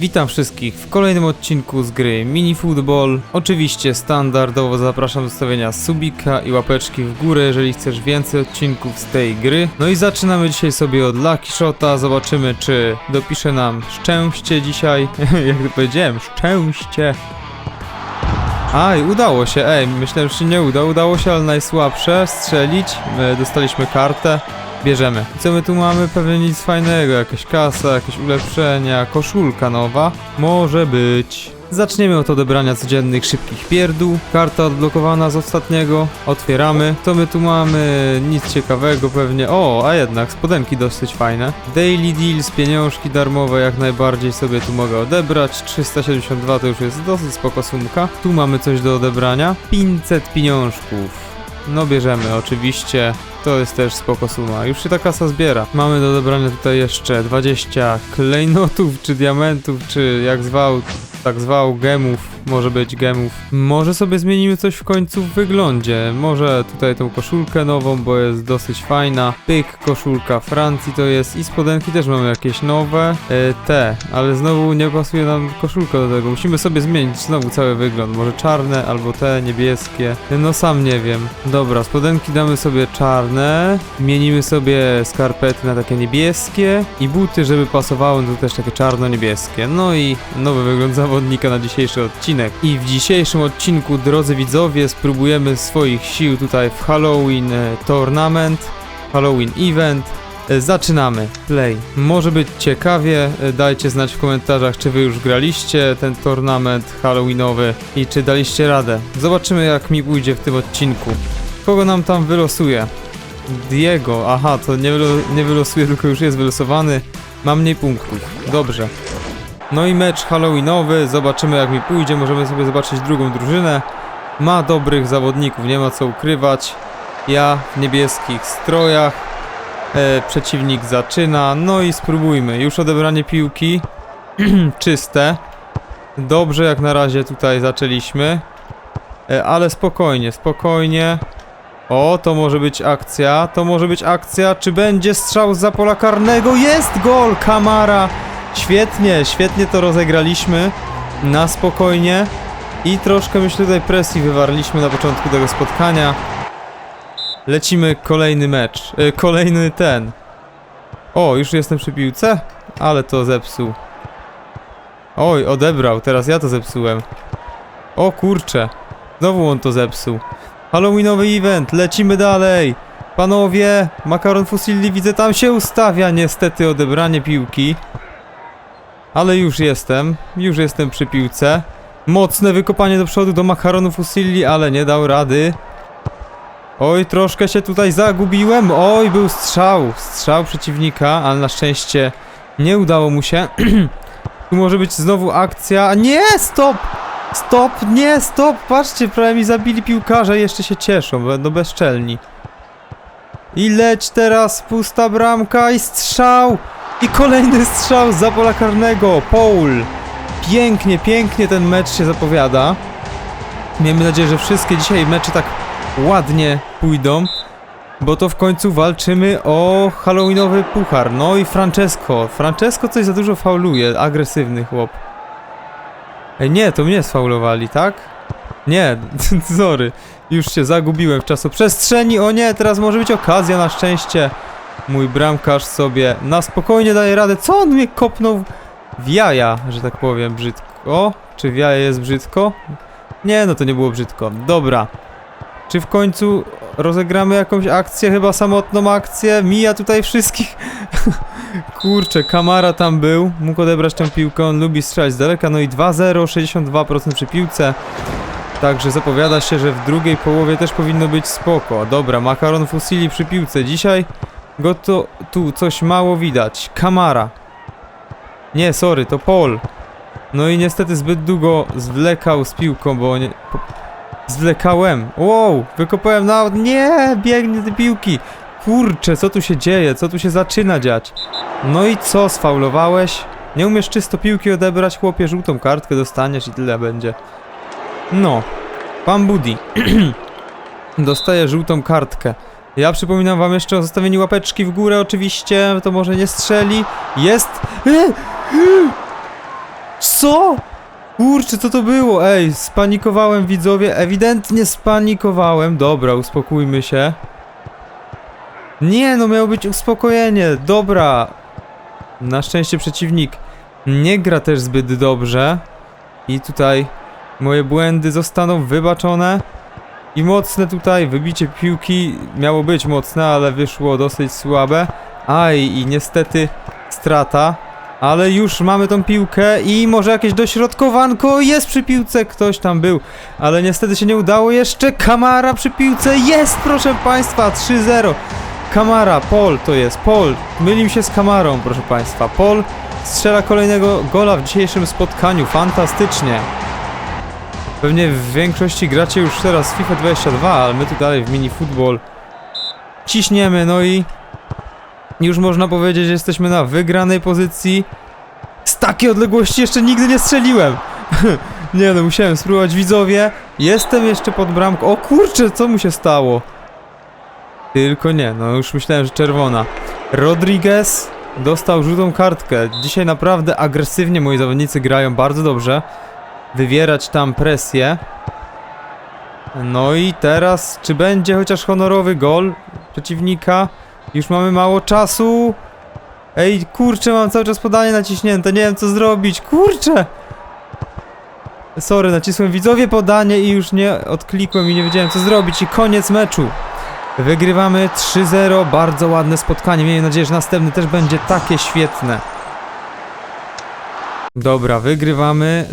Witam wszystkich w kolejnym odcinku z gry Mini Football. Oczywiście standardowo zapraszam do stawienia subika i łapeczki w górę, jeżeli chcesz więcej odcinków z tej gry. No i zaczynamy dzisiaj sobie od Lucky Shota, zobaczymy czy dopisze nam szczęście dzisiaj. Jak to powiedziałem, szczęście. Aj, udało się, ej, myślałem, że się nie uda, udało się, ale najsłabsze, strzelić, e, dostaliśmy kartę, bierzemy. Co my tu mamy? Pewnie nic fajnego, jakaś kasa, jakieś ulepszenia, koszulka nowa, może być. Zaczniemy od odebrania codziennych szybkich pierdół, karta odblokowana z ostatniego, otwieramy. Co my tu mamy? Nic ciekawego pewnie, o, a jednak, spodenki dosyć fajne. Daily Deals, pieniążki darmowe jak najbardziej sobie tu mogę odebrać, 372 to już jest dosyć spoko sumka. Tu mamy coś do odebrania, 500 pieniążków. No bierzemy, oczywiście. To jest też spoko suma. Już się ta kasa zbiera. Mamy do odebrania tutaj jeszcze 20 klejnotów, czy diamentów, czy jak zwał, tak zwał, gemów. Może być gemów. Może sobie zmienimy coś w końcu w wyglądzie. Może tutaj tą koszulkę nową, bo jest dosyć fajna. Pyk, koszulka Francji to jest. I spodenki też mamy jakieś nowe. E, te, ale znowu nie pasuje nam koszulka do tego. Musimy sobie zmienić znowu cały wygląd. Może czarne albo te niebieskie. No sam nie wiem. Dobra, spodenki damy sobie czarne. Zmienimy sobie skarpety na takie niebieskie. I buty, żeby pasowały, to też takie czarno-niebieskie. No i nowy wygląd zawodnika na dzisiejszy odcinek. I w dzisiejszym odcinku, drodzy widzowie, spróbujemy swoich sił tutaj w Halloween e, Tournament. Halloween Event. E, Zaczynamy. Play. Może być ciekawie. E, Dajcie znać w komentarzach, czy wy już graliście ten tournament Halloweenowy i czy daliście radę. Zobaczymy, jak mi pójdzie w tym odcinku. Kogo nam tam wylosuje? Diego. Aha, to nie, wylo nie wylosuje, tylko już jest wylosowany. Ma mniej punktów. Dobrze. No i mecz Halloweenowy. Zobaczymy, jak mi pójdzie. Możemy sobie zobaczyć drugą drużynę. Ma dobrych zawodników, nie ma co ukrywać. Ja w niebieskich strojach. E, przeciwnik zaczyna. No i spróbujmy. Już odebranie piłki. Czyste. Dobrze, jak na razie tutaj zaczęliśmy. E, ale spokojnie, spokojnie. O, to może być akcja. To może być akcja. Czy będzie strzał z pola karnego? Jest gol! Kamara! Świetnie, świetnie to rozegraliśmy. Na spokojnie. I troszkę myślę tutaj presji wywarliśmy na początku tego spotkania. Lecimy kolejny mecz. E, kolejny ten. O, już jestem przy piłce? Ale to zepsuł. Oj, odebrał. Teraz ja to zepsułem. O kurcze. Znowu on to zepsuł. Halloweenowy event. Lecimy dalej. Panowie, makaron Fusilli widzę tam się ustawia. Niestety odebranie piłki. Ale już jestem. Już jestem przy piłce. Mocne wykopanie do przodu do makaronu Fusilli, ale nie dał rady. Oj, troszkę się tutaj zagubiłem. Oj, był strzał. Strzał przeciwnika, ale na szczęście nie udało mu się. tu może być znowu akcja. Nie, stop! Stop, nie, stop! Patrzcie, prawie mi zabili piłkarze, jeszcze się cieszą, będą bezczelni. I leć teraz, pusta bramka i strzał! I kolejny strzał za pola karnego, Paul! Pięknie, pięknie ten mecz się zapowiada. Miejmy nadzieję, że wszystkie dzisiaj mecze tak ładnie pójdą, bo to w końcu walczymy o halloweenowy puchar. No i Francesco. Francesco coś za dużo fauluje, agresywny chłop. Ej, nie, to mnie sfaulowali, tak? Nie, sorry. Już się zagubiłem w czasoprzestrzeni. O nie, teraz może być okazja na szczęście. Mój bramkarz sobie na spokojnie daje radę. Co on mnie kopnął w jaja, że tak powiem, brzydko? Czy w jaja jest brzydko? Nie, no to nie było brzydko. Dobra. Czy w końcu rozegramy jakąś akcję? Chyba samotną akcję. Mija tutaj wszystkich. Kurczę, Kamara tam był. Mógł odebrać tę piłkę. On lubi strzelać z daleka. No i 2-0, 62% przy piłce. Także zapowiada się, że w drugiej połowie też powinno być spoko. Dobra, makaron Fusili przy piłce. Dzisiaj go to tu coś mało widać. Kamara. Nie, sorry, to Paul. No i niestety zbyt długo zwlekał z piłką, bo nie... Po... Zwlekałem. Wow, wykopałem na... Nie, biegnie do piłki. Kurczę, co tu się dzieje? Co tu się zaczyna dziać? No i co, sfaulowałeś? Nie umiesz czysto piłki odebrać, chłopie, żółtą kartkę dostaniesz i tyle będzie. No, pan Buddy dostaje żółtą kartkę. Ja przypominam wam jeszcze o zostawieniu łapeczki w górę oczywiście, to może nie strzeli. Jest! Co? Kurczę, co to było? Ej, spanikowałem widzowie, ewidentnie spanikowałem. Dobra, uspokójmy się. Nie, no miało być uspokojenie, dobra. Na szczęście przeciwnik nie gra też zbyt dobrze. I tutaj moje błędy zostaną wybaczone. I mocne tutaj wybicie piłki miało być mocne, ale wyszło dosyć słabe. Aj, i niestety strata. Ale już mamy tą piłkę i może jakieś dośrodkowanko jest przy piłce, ktoś tam był. Ale niestety się nie udało jeszcze. Kamara przy piłce jest, proszę Państwa, 3-0. Kamara, Pol to jest, Pol. Mylił się z Kamarą, proszę Państwa. Pol strzela kolejnego gola w dzisiejszym spotkaniu. Fantastycznie. Pewnie w większości gracie już teraz FIFA 22, ale my tu dalej w mini football ciśniemy, no i już można powiedzieć, że jesteśmy na wygranej pozycji. Z takiej odległości jeszcze nigdy nie strzeliłem. nie no, musiałem spróbować widzowie. Jestem jeszcze pod bramką. O kurczę, co mu się stało? Tylko nie, no już myślałem, że czerwona. Rodriguez dostał żółtą kartkę. Dzisiaj naprawdę agresywnie moi zawodnicy grają bardzo dobrze. Wywierać tam presję. No i teraz, czy będzie chociaż honorowy gol przeciwnika? Już mamy mało czasu. Ej, kurczę, mam cały czas podanie naciśnięte, nie wiem co zrobić, kurczę! Sorry, nacisłem widzowie podanie i już nie odklikłem i nie wiedziałem co zrobić i koniec meczu. Wygrywamy 3-0, bardzo ładne spotkanie, miejmy nadzieję, że następne też będzie takie świetne. Dobra, wygrywamy.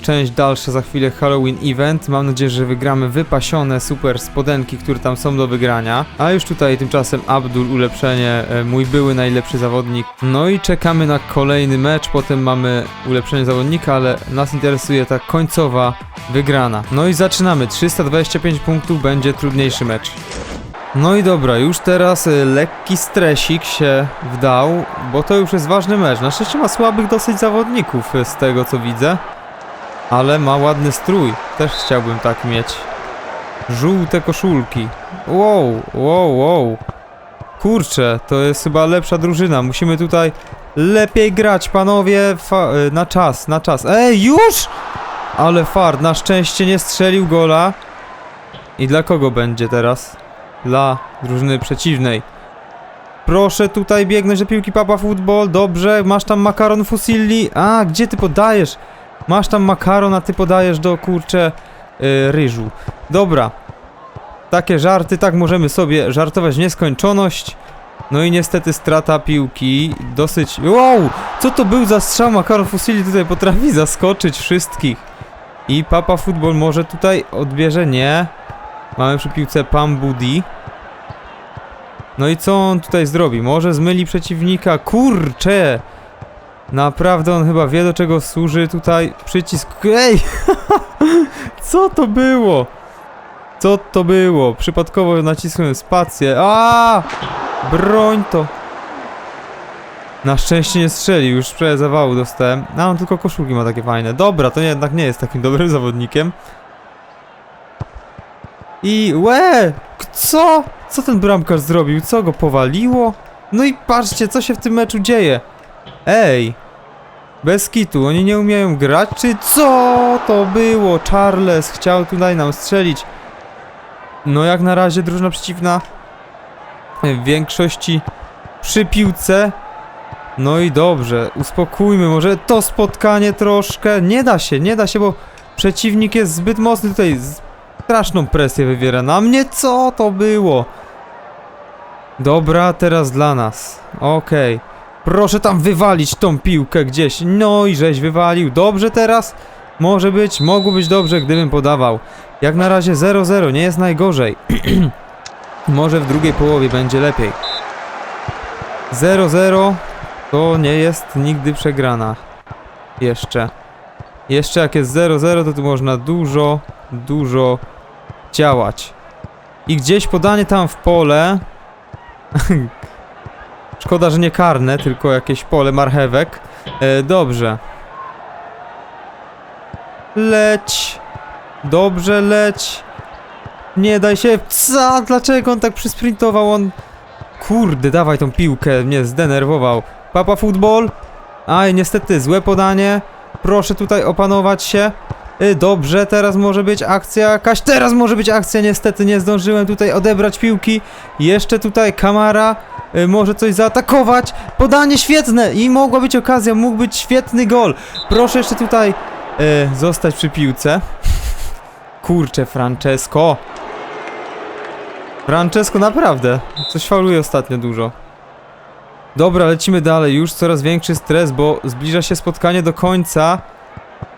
e, Część dalsza za chwilę Halloween Event. Mam nadzieję, że wygramy wypasione super spodenki, które tam są do wygrania. A już tutaj tymczasem Abdul ulepszenie, e, mój były najlepszy zawodnik. No i czekamy na kolejny mecz. Potem mamy ulepszenie zawodnika, ale nas interesuje ta końcowa wygrana. No i zaczynamy. 325 punktów będzie trudniejszy mecz. No i dobra, już teraz y, lekki stresik się wdał, bo to już jest ważny mecz. Na szczęście ma słabych dosyć zawodników y, z tego co widzę, ale ma ładny strój. Też chciałbym tak mieć. Żółte koszulki. Wow, wow, wow. Kurczę, to jest chyba lepsza drużyna. Musimy tutaj lepiej grać, panowie. Fa y, na czas, na czas. Ej, już! Ale fart, na szczęście nie strzelił gola. I dla kogo będzie teraz? Dla drużyny przeciwnej. Proszę tutaj biegnąć do piłki Papa Football. Dobrze, masz tam makaron Fusilli. A, gdzie ty podajesz? Masz tam makaron, a ty podajesz do kurcze yy, ryżu. Dobra. Takie żarty, tak możemy sobie żartować w nieskończoność. No i niestety strata piłki. Dosyć. Wow! Co to był za strzał? Makaron Fusilli tutaj potrafi zaskoczyć wszystkich. I Papa Football może tutaj odbierze? Nie. Mamy przy piłce Pambudi. No i co on tutaj zrobi? Może zmyli przeciwnika? Kurcze! Naprawdę on chyba wie do czego służy tutaj przycisk. Ej! co to było? Co to było? Przypadkowo nacisłem spację. A! Broń to! Na szczęście nie strzelił, już zawału dostałem. A on tylko koszulki ma takie fajne. Dobra, to jednak nie jest takim dobrym zawodnikiem. I łe! Co? Co ten bramkarz zrobił? Co go powaliło? No i patrzcie, co się w tym meczu dzieje. Ej! Bez kitu, oni nie umieją grać, czy co to było? Charles chciał tutaj nam strzelić. No jak na razie drużyna przeciwna w większości przy piłce. No i dobrze, uspokójmy może to spotkanie troszkę. Nie da się, nie da się, bo przeciwnik jest zbyt mocny tutaj. Straszną presję wywiera na mnie. Co to było? Dobra, teraz dla nas. Okej. Proszę tam wywalić tą piłkę gdzieś. No i żeś wywalił. Dobrze teraz? Może być, mogło być dobrze, gdybym podawał. Jak na razie 0-0, nie jest najgorzej. Może w drugiej połowie będzie lepiej. 0-0 to nie jest nigdy przegrana. Jeszcze. Jeszcze jak jest 0-0, to tu można dużo, dużo działać. I gdzieś podanie tam w pole. Szkoda, że nie karne, tylko jakieś pole marchewek. E, dobrze. Leć. Dobrze, leć. Nie daj się. Co? Dlaczego on tak przysprintował? On. Kurde, dawaj tą piłkę. Mnie zdenerwował. Papa Football. Aj, niestety, złe podanie. Proszę tutaj opanować się. Y, Dobrze, teraz może być akcja jakaś. Teraz może być akcja, niestety nie zdążyłem tutaj odebrać piłki. Jeszcze tutaj Kamara y, może coś zaatakować. Podanie świetne i mogła być okazja, mógł być świetny gol. Proszę jeszcze tutaj y, zostać przy piłce. Kurczę, Francesco. Francesco naprawdę. Coś fauluje ostatnio dużo. Dobra, lecimy dalej. Już coraz większy stres, bo zbliża się spotkanie do końca.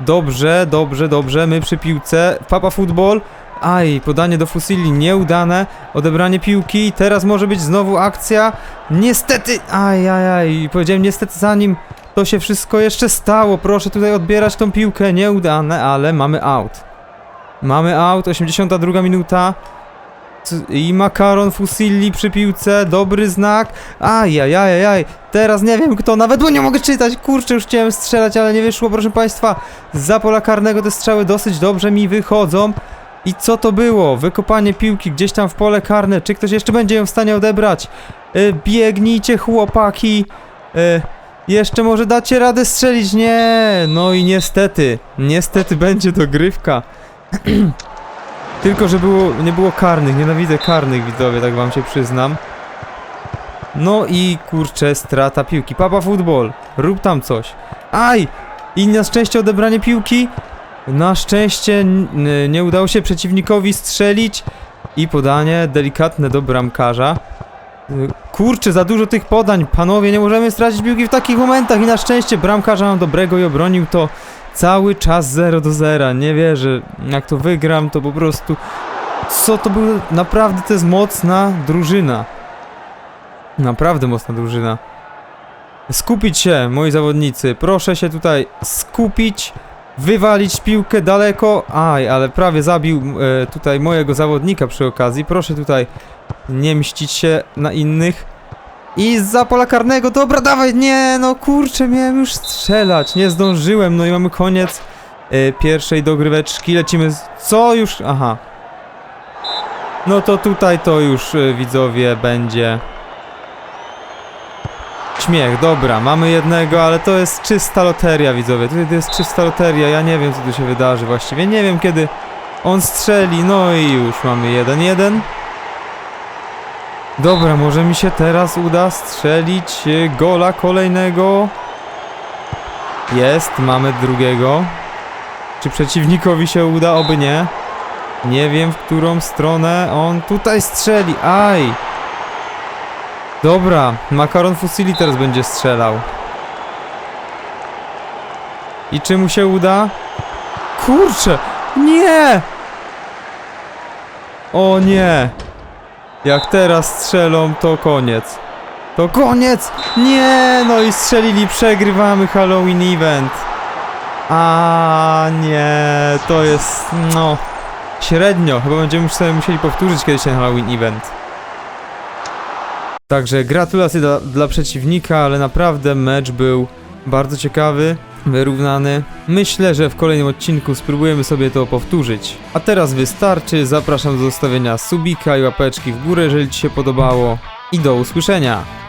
Dobrze, dobrze, dobrze. My przy piłce. Papa Football. Aj, podanie do Fusili nieudane. Odebranie piłki. Teraz może być znowu akcja. Niestety. Aj, aj, aj. Powiedziałem niestety zanim to się wszystko jeszcze stało. Proszę tutaj odbierać tą piłkę. Nieudane, ale mamy out. Mamy out. 82 minuta. I makaron Fusilli przy piłce, dobry znak. Ajajajajaj, teraz nie wiem kto, nawet bo nie mogę czytać. Kurczę, już chciałem strzelać, ale nie wyszło, proszę państwa. Z pola karnego te strzały dosyć dobrze mi wychodzą. I co to było? Wykopanie piłki gdzieś tam w pole karne. Czy ktoś jeszcze będzie ją w stanie odebrać? Y, biegnijcie, chłopaki. Y, jeszcze może dacie radę strzelić? Nie. No i niestety, niestety będzie dogrywka. Tylko, że było, nie było karnych, nienawidzę karnych widzowie, tak wam się przyznam. No i kurczę, strata piłki. Papa Football, rób tam coś. Aj! I na szczęście odebranie piłki. Na szczęście nie udało się przeciwnikowi strzelić. I podanie delikatne do bramkarza. Y, Kurczę, za dużo tych podań, panowie, nie możemy stracić piłki w takich momentach i na szczęście bramkarza mam dobrego i obronił to cały czas 0 do 0. Nie wierzę, jak to wygram, to po prostu... Co to było? Naprawdę to jest mocna drużyna. Naprawdę mocna drużyna. Skupić się, moi zawodnicy. Proszę się tutaj skupić. Wywalić piłkę daleko. Aj, ale prawie zabił e, tutaj mojego zawodnika przy okazji. Proszę tutaj nie mścić się na innych. I za pola karnego, dobra, dawaj, nie, no kurczę, miałem już strzelać, nie zdążyłem, no i mamy koniec e, pierwszej dogryweczki, lecimy, z... co już, aha. No to tutaj to już, e, widzowie, będzie śmiech, dobra, mamy jednego, ale to jest czysta loteria, widzowie, to jest czysta loteria, ja nie wiem, co tu się wydarzy właściwie, nie wiem, kiedy on strzeli, no i już mamy jeden, jeden. Dobra, może mi się teraz uda strzelić e, gola kolejnego. Jest, mamy drugiego. Czy przeciwnikowi się uda? Oby nie. Nie wiem, w którą stronę on tutaj strzeli. Aj! Dobra, Makaron Fusili teraz będzie strzelał. I czy mu się uda? Kurczę! Nie! O nie! Jak teraz strzelą, to koniec. To koniec! Nie! No i strzelili, przegrywamy Halloween event. A nie, to jest no średnio. Chyba będziemy sobie musieli powtórzyć kiedyś ten Halloween event. Także gratulacje dla, dla przeciwnika, ale naprawdę mecz był bardzo ciekawy, wyrównany. Myślę, że w kolejnym odcinku spróbujemy sobie to powtórzyć. A teraz wystarczy, zapraszam do zostawienia subika i łapeczki w górę, jeżeli Ci się podobało. I do usłyszenia!